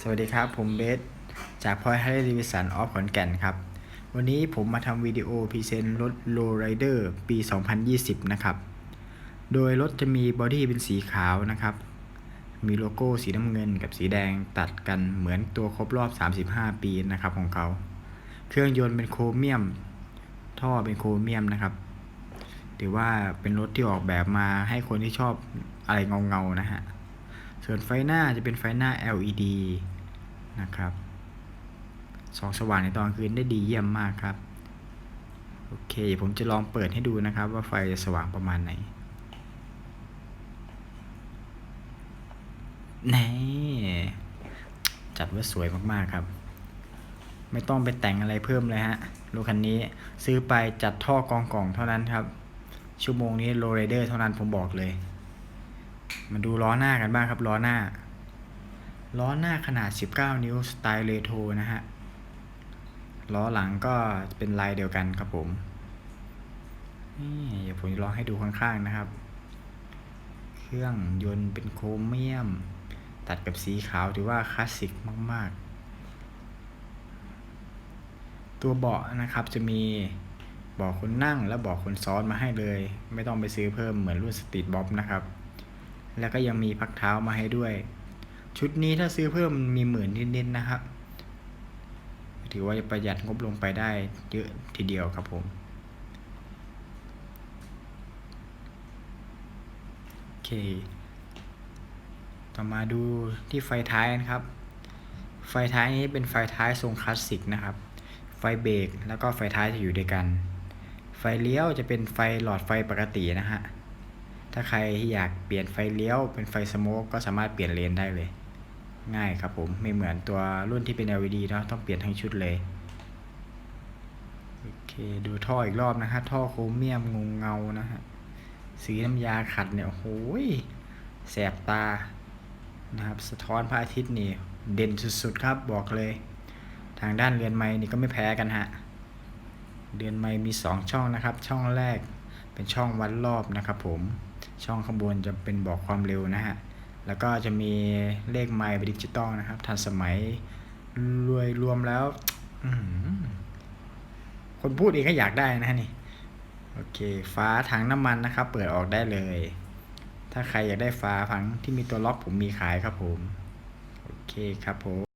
สวัสดีครับ ผมเบสจากพอย h ฮร์ดิวิสันออฟขอนแก่นครับ วันนี้ผมมาทำวิดีโอพรีเซนต์รถ Low Rider ปี 2020 นะครับ โดยรถจะมีบอดี้เป็นสีขาวนะครับ มีโลโก้สีน้ำเงินกับสีแดงตัดกันเหมือนตัวครบรอบ 35 ปีนะครับของเขา เครื่องยนต์เป็นโครเมียม ท่อเป็นโครเมียมนะครับ ถือว่าเป็นรถที่ออกแบบมาให้คนที่ชอบอะไรเงาๆนะฮะ ส่วนไฟหน้าจะเป็นไฟหน้า LED นะครับสองสว่างในตอนคืนได้ดีเยี่ยมมากครับ โอเค ผมจะลองเปิดให้ดูนะครับว่าไฟจะสว่างประมาณไหนนี่จัดว่าสวยมากๆครับ ไม่ต้องไปแต่งอะไรเพิ่มเลยฮะรถคันนี้ซื้อไปจัดท่อกองกล่องเท่านั้นครับ ชั่วโมงนี้โรเรเดอร์เท่านั้นผมบอกเลย มาดูล้อหน้ากันบ้างครับล้อหน้า ล้อหน้าขนาด 19 นิ้วสไตล์เรโทรนะฮะ ล้อหลังก็เป็นลายเดียวกันครับผมนี่เดี๋ยวผมจะลองให้ดูข้างๆนะครับ เครื่องยนต์เป็นโครเมียม ตัดกับสีขาวถือว่าคลาสสิกมาก ๆ ตัวเบาะนะครับจะมีเบาะคนนั่งและเบาะคนซ้อนมาให้เลย ไม่ต้องไปซื้อเพิ่มเหมือนรุ่นสตรีทบ๊อบนะครับ แล้วก็ยังมีพักเท้ามาให้ด้วย ชุดนี้ถ้าซื้อเพิ่มมีหมื่นนิดๆนะครับ ถือว่าประหยัดงบลงไปได้เยอะทีเดียวครับผม โอเค ต่อมาดูที่ไฟท้ายนะครับ ไฟท้ายนี้เป็นไฟท้ายทรงคลาสสิกนะครับ ไฟเบรกแล้วก็ไฟท้ายจะอยู่ด้วยกัน ไฟเลี้ยวจะเป็นไฟหลอดไฟปกตินะฮะ ถ้าใครที่อยากเปลี่ยนไฟเลี้ยวเป็นไฟสโมกก็สามารถเปลี่ยนเลนได้เลย ง่ายครับผมไม่เหมือนตัวรุ่นที่เป็น LED เนาะต้องเปลี่ยนทั้งชุดเลยโอเคดูท่ออีกรอบนะฮะท่อโครเมียมงงเงานะฮะสีน้ำยาขัดเนี่ยโอ้โหยแสบตานะครับสะท้อนพระอาทิตย์นี่เด่นสุดๆครับบอกเลย ทางด้านเรือนไม้นี่ก็ไม่แพ้กันฮะเรือนไม้มี 2 ช่องนะครับ ช่องแรกเป็นช่องวัดรอบนะครับผม ช่องข้างบนจะเป็นบอกความเร็วนะฮะ แล้วก็จะมีเลขไมล์ดิจิตอลนะครับ ทันสมัยรวยรวมแล้ว คนพูดเองก็อยากได้นะนี่ โอเคฝาถังน้ำมันนะครับ เปิดออกได้เลย ถ้าใครอยากได้ฝาถังที่มีตัวล็อกผมมีขายครับผม โอเคครับผม